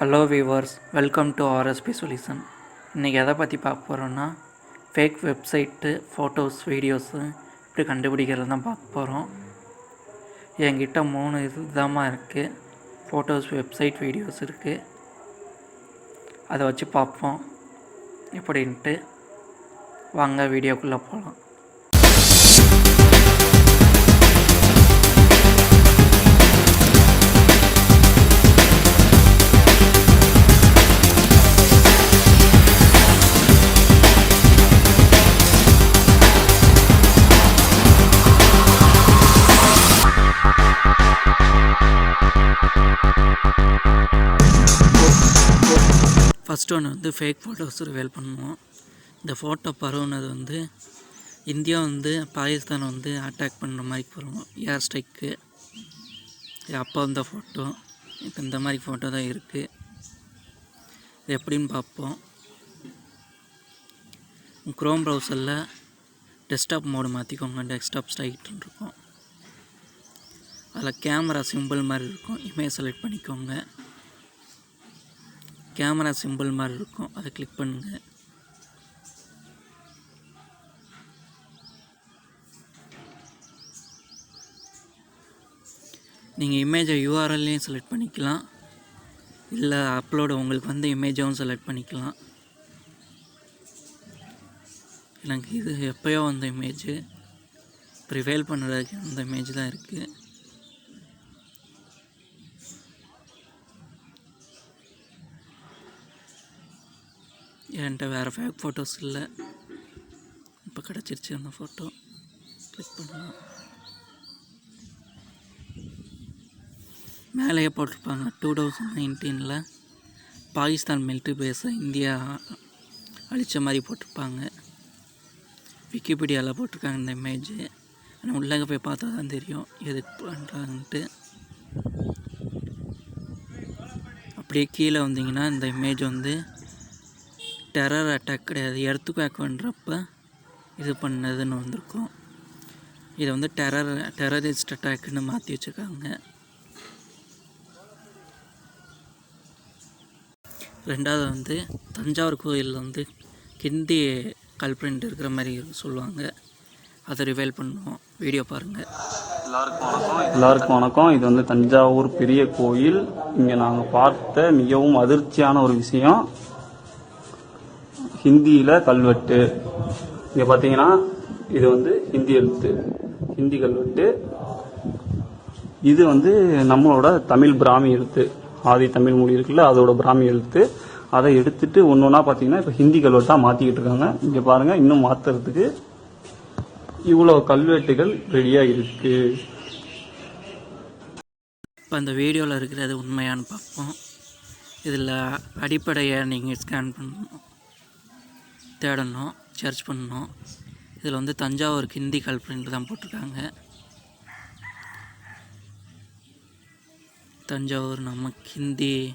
Hello viewers welcome to RSP solution இன்றைக்கி எதை பற்றி பார்க்க போகிறோன்னா ஃபேக் வெப்சைட்டு ஃபோட்டோஸ் வீடியோஸு இப்படி கண்டுபிடிக்கிறது தான் பார்க்க போகிறோம் என்கிட்ட மூணு இது இருக்குது ஃபோட்டோஸ் வெப்சைட் வீடியோஸ் இருக்குது அதை வச்சு பார்ப்போம். எப்படின்ட்டு வாங்க வீடியோக்குள்ளே போகலாம் ஃபஸ்ட் ஒன்று வந்து ஃபேக் ஃபோட்டோஸ் ரிவேல் பண்ணுவோம். இந்த ஃபோட்டோ பரவுனது வந்து இந்தியா வந்து பாகிஸ்தான் வந்து அட்டாக் பண்ணுற மாதிரி பரவும். ஏர் ஸ்ட்ரைக்கு அப்போ வந்த ஃபோட்டோ இப்போ இந்த மாதிரி ஃபோட்டோ தான் இருக்குது இது எப்படின்னு பார்ப்போம். க்ரோம் ப்ரௌசரில் டெஸ்க்டாப் மோடு மாற்றிக்கோங்க டெஸ்க்டாப் ஸ்டைட்னு இருக்கும். அதில் கேமரா சிம்பிள் மாதிரி இருக்கும். இமேஜ் செலக்ட் பண்ணிக்கோங்க. கேமரா சிம்பிள் மாதிரி இருக்கும். அதை கிளிக் பண்ணுங்கள் நீங்கள் இமேஜை யூஆர்எல்லையும் செலக்ட் பண்ணிக்கலாம். இல்லை அப்லோடு உங்களுக்கு வந்து இமேஜாகவும் செலக்ட் பண்ணிக்கலாம். எனக்கு இது எப்போயோ வந்த இமேஜு ப்ரிவேல் பண்ணுறதுக்கு அந்த இமேஜ் தான் இருக்குது என்கிட்ட வேறு ஃபேக் ஃபோட்டோஸ் இல்லை. இப்போ கிடச்சிருச்சு அந்த ஃபோட்டோ கிளிக் பண்ணலாம். மேலேயே போட்டிருப்பாங்க. டூ தௌசண்ட் நைன்டீனில் பாகிஸ்தான் மிலிட்ரி பேஸை இந்தியா அழித்த மாதிரி போட்டிருப்பாங்க. விக்கிபீடியாவில் போட்டிருக்காங்க இந்த இமேஜ் ஆனால் உள்ளே போய் பார்த்தா தான் தெரியும். எதுக்கு பண்ணுறாங்கன்ட்டு அப்படியே கீழே வந்தீங்கன்னா இந்த இமேஜ் வந்து டெரர் அட்டாக் கிடையாது. எர்த்து பேக்குன்றப்ப இது பண்ணதுன்னு வந்திருக்கும். இதை வந்து டெரர் டெரரிஸ்ட் அட்டாக்குன்னு மாற்றி வச்சுருக்காங்க. ரெண்டாவது வந்து தஞ்சாவூர் கோயிலில் வந்து ஹிந்தி கல்பிரிண்ட் இருக்கிற மாதிரி சொல்லுவாங்க. அதை ரிவைல் பண்ணுவோம். வீடியோ பாருங்கள் எல்லாருக்கும் வணக்கம். இது வந்து தஞ்சாவூர் பெரிய கோயில். இங்க நாங்க பார்த்த மிகவும் அதிர்ச்சியான ஒரு விஷயம். ஹிந்தியில் கல்வெட்டு. இங்கே பார்த்தீங்கன்னா இது வந்து ஹிந்தி எழுத்து. ஹிந்தி கல்வெட்டு. இது வந்து நம்மளோட தமிழ் பிராமி எழுத்து. ஆதி தமிழ் மொழி இருக்குல்ல அதோட பிராமி எழுத்து. அதை எடுத்துட்டு ஒன்று ஒன்றா பார்த்தீங்கன்னா இப்போ ஹிந்தி கல்வெட்டாக மாற்றிக்கிட்டு இருக்காங்க. இங்கே பாருங்கள் இன்னும் மாற்றுறதுக்கு இவ்வளோ கல்வெட்டுகள் ரெடியாக இருக்குது இப்போ அந்த வீடியோவில் இருக்கிறது உண்மையான்னு பார்ப்போம். இதில் அடிப்படையை நீங்கள் ஸ்கேன் பண்ணணும். தேடணும் சர்ச் பண்ணணும். இதில் வந்து தஞ்சாவூர் ஹிந்தி கல்பனில் தான் போட்டிருக்காங்க. தஞ்சாவூர் நம்ம ஹிந்தி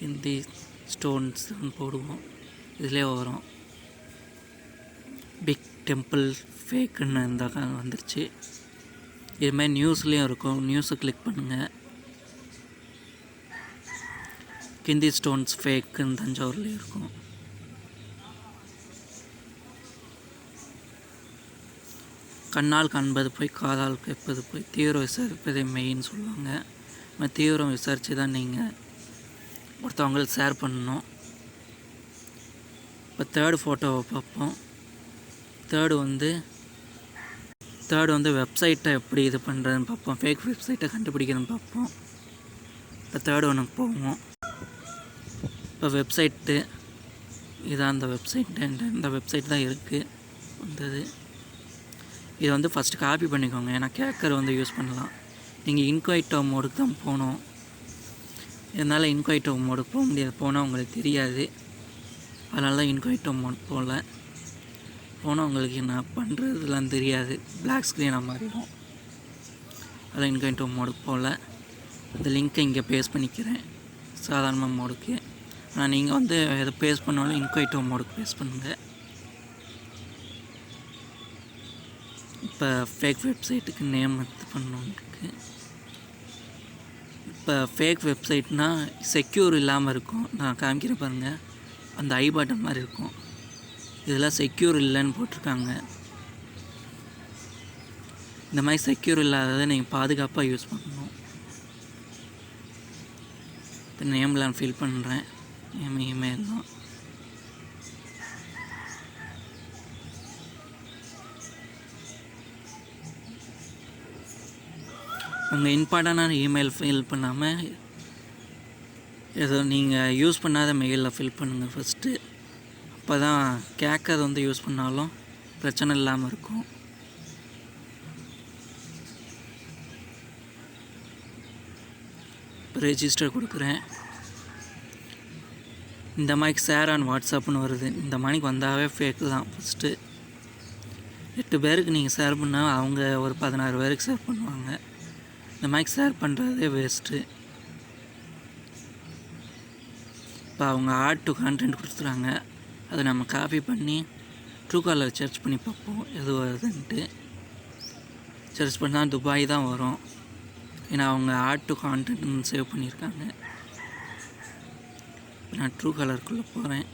ஹிந்தி ஸ்டோன்ஸ் போடுவோம். இதிலே வரும். பிக் டெம்பிள் ஃபேக்குன்னு இந்த வந்துருச்சு. இதுமாதிரி நியூஸ்லேயும் இருக்கும். நியூஸை கிளிக் பண்ணுங்கள் கிந்தி ஸ்டோன்ஸ் ஃபேக்குன்னு தஞ்சாவூரில் இருக்கும். கண்ணால் காண்பது போய் காதால் கேட்பது போய் தீவிரம் விசாரிப்பதே மெயின் சொல்லுவாங்க. நம்ம தீவிரம் விசாரித்து தான் நீங்கள் ஒருத்தவங்களுக்கு ஷேர் பண்ணணும். இப்போ தேர்டு ஃபோட்டோவை பார்ப்போம். தேர்டு வந்து தேர்டு வந்து வெப்சைட்டை எப்படி இது பண்ணுறதுன்னு பார்ப்போம். ஃபேக் வெப்சைட்டை கண்டுபிடிக்கிறதுன்னு பார்ப்போம். இப்போ தேர்டு ஒன்றுக்கு போவோம். இப்போ வெப்சைட்டு இதான் அந்த வெப்சைட்டு இந்த வெப்சைட் தான் இருக்குது வந்தது. இதை வந்து ஃபஸ்ட்டு காப்பி பண்ணிக்கோங்க ஏன்னா கேக்கர் வந்து யூஸ் பண்ணலாம். நீங்கள் இன்கொயிட்டோ மோடுக்கு தான் போகணும். இதனால் இன்கொயிட்டோ மோடுக்கு போக முடியாது? போனால் உங்களுக்கு தெரியாது. அதனால தான் இன்கொயிட்டோ மோட் போகல. போனால் உங்களுக்கு என்ன பண்ணுறதுலாம் தெரியாது. பிளாக் ஸ்க்ரீனாக மாறிடும். அதான் இன்கொயிட்டோ மோடுக்கு போகல. அந்த லிங்க்கை இங்கே பேஸ் பண்ணிக்கிறேன். சாதாரணமாக மோடுக்கு ஆனால் நீங்கள் வந்து எதை பேஸ் பண்ணாலும் இன்கொய்ட்டோ மோடுக்கு பேஸ் பண்ணுங்கள் இப்போ ஃபேக் வெப்சைட்டுக்கு நேம் இது பண்ணணுன்ருக்கு இப்போ ஃபேக் வெப்சைட்னால் செக்யூர் இல்லாமல் இருக்கும். நான் காமிக்கிற பாருங்கள் அந்த ஐ பட்டன் மாதிரி இருக்கும். இதெல்லாம் செக்யூர் இல்லைன்னு போட்டிருக்காங்க. இந்த மாதிரி செக்யூர் இல்லாததை நீங்கள் பாதுகாப்பாக யூஸ் பண்ணணும். இப்போ நேம்லாம் ஃபில் பண்ணுறேன் நேம் இமெயில் தான் உங்கள் இம்பார்ட்டண்டான இமெயில் ஃபில் பண்ணாமல் ஏதோ நீங்கள் யூஸ் பண்ணாத மெயிலில் ஃபில் பண்ணுங்கள் ஃபஸ்ட்டு அப்போ தான் கேட்கறது வந்து யூஸ் பண்ணாலும் பிரச்சனை இல்லாமல் இருக்கும். ரெஜிஸ்டர் கொடுக்குறேன். இந்த மாதிரி ஷேர் ஆன் வாட்ஸ்அப்னு வருது. இந்த மாதிரிக்கு வந்தாவே ஃபேக்கு தான். ஃபஸ்ட்டு எட்டு பேருக்கு நீங்கள் ஷேர் பண்ணால் அவங்க ஒரு பதினாறு பேருக்கு ஷேர் பண்ணுவாங்க. இந்த மாதிரி ஷேர் பண்ணுறதே வேஸ்ட்டு இப்போ அவங்க ஆட் டு கான்டென்ட் கொடுத்துறாங்க. அதை நம்ம காப்பி பண்ணி ட்ரூ காலர் சர்ச் பண்ணி பார்ப்போம். எது வருதுன்ட்டு. சர்ச் பண்ணால் துபாய் தான் வரும். ஏன்னா அவங்க ஆட் டு கான்டென்ட்னு சேவ் பண்ணியிருக்காங்க. நான் ட்ரூ கலருக்குள்ளே போகிறேன்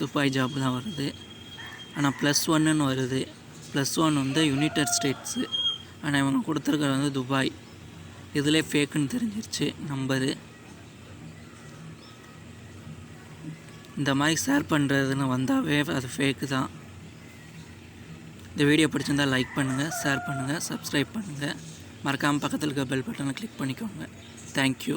துபாய் ஜாப் தான் வருது. ஆனால் ப்ளஸ் ஒன்னுன்னு வருது. ப்ளஸ் ஒன் வந்து யுனைடெட் ஸ்டேட்ஸு ஆனால் இவங்க கொடுத்துருக்கிறது வந்து துபாய். இதில் ஃபேக்குன்னு தெரிஞ்சிருச்சு. நம்பரு. இந்த மாதிரி ஷேர் பண்ணுறதுன்னு வந்தாவே அது ஃபேக்கு தான். இந்த வீடியோ பிடிச்சிருந்தா லைக் பண்ணுங்கள் ஷேர் பண்ணுங்கள் சப்ஸ்கிரைப் பண்ணுங்கள் மறக்காமல் பக்கத்தில் இருக்க பெல் பட்டனை கிளிக் பண்ணிக்கோங்க. தேங்க்யூ